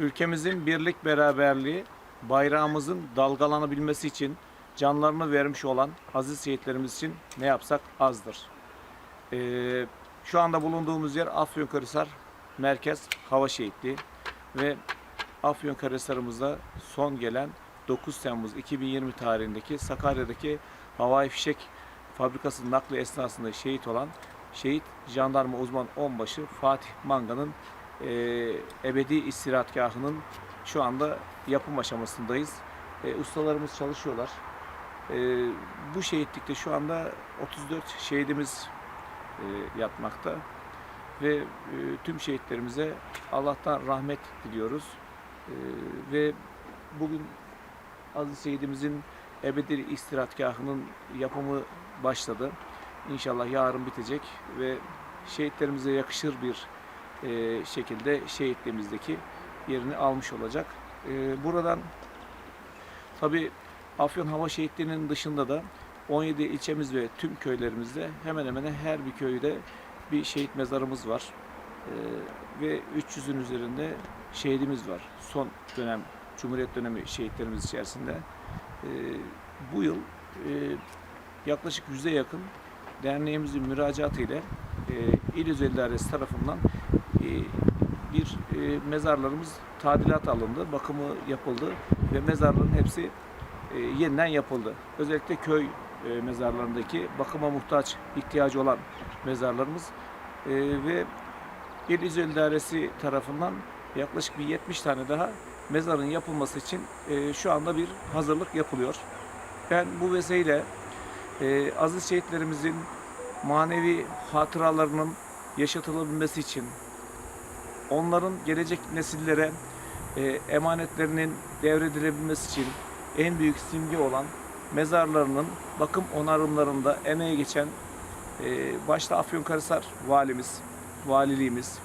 ülkemizin birlik beraberliği, bayrağımızın dalgalanabilmesi için canlarını vermiş olan aziz şehitlerimiz için ne yapsak azdır. Ee, şu anda bulunduğumuz yer Afyonkarahisar Merkez Hava Şehitliği ve Afyonkarahisar'ımızda son gelen 9 Temmuz 2020 tarihindeki Sakarya'daki havai fişek fabrikası nakli esnasında şehit olan şehit jandarma uzman onbaşı Fatih Manga'nın e, ebedi istirahatgahının şu anda yapım aşamasındayız. E, ustalarımız çalışıyorlar. E, bu şehitlikte şu anda 34 şehidimiz e, yatmakta ve e, tüm şehitlerimize Allah'tan rahmet diliyoruz. E, ve bugün Aziz Şehidimizin ebedi istirahatgahının yapımı başladı. İnşallah yarın bitecek ve şehitlerimize yakışır bir e, şekilde şehitliğimizdeki yerini almış olacak. E, buradan tabi Afyon Hava Şehitliği'nin dışında da 17 ilçemiz ve tüm köylerimizde hemen hemen her bir köyde bir şehit mezarımız var. E, ve 300'ün üzerinde şehidimiz var. Son dönem Cumhuriyet dönemi şehitlerimiz içerisinde. E, bu yıl e, yaklaşık yüze yakın derneğimizin müracaatı ile e, İl Özel İdaresi tarafından e, bir e, mezarlarımız tadilat alındı, bakımı yapıldı ve mezarların hepsi e, yeniden yapıldı. Özellikle köy mezarlarındaki bakıma muhtaç, ihtiyacı olan mezarlarımız ve İl İzol İdaresi tarafından yaklaşık bir 70 tane daha mezarın yapılması için şu anda bir hazırlık yapılıyor. Ben bu vesileyle aziz şehitlerimizin manevi hatıralarının yaşatılabilmesi için onların gelecek nesillere e, emanetlerinin devredilebilmesi için en büyük simge olan mezarlarının bakım onarımlarında emeği geçen e, başta Afyonkarahisar valimiz, valiliğimiz,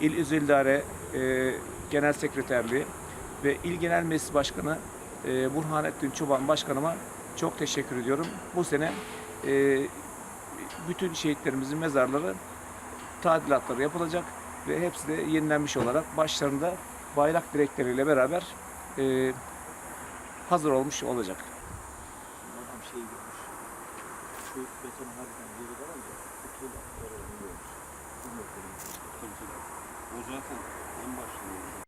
İl Özel İdare e, Genel Sekreterliği ve İl Genel Meclis Başkanı e, Burhanettin Çoban Başkanıma çok teşekkür ediyorum. Bu sene e, bütün şehitlerimizin mezarları tadilatları yapılacak ve hepsi de yenilenmiş olarak başlarında bayrak direkleriyle beraber e, hazır olmuş olacak. O zaten en başında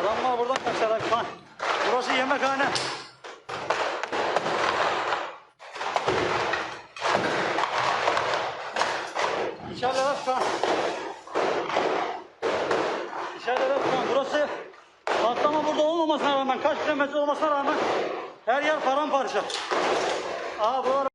Adamlar buradan kaçarak kan. Burası yemekhane. İçeride kan. İçeride kan. Burası patlama burada olmamasına rağmen, kaç kilometre olmasına rağmen her yer paramparça. Aa buralar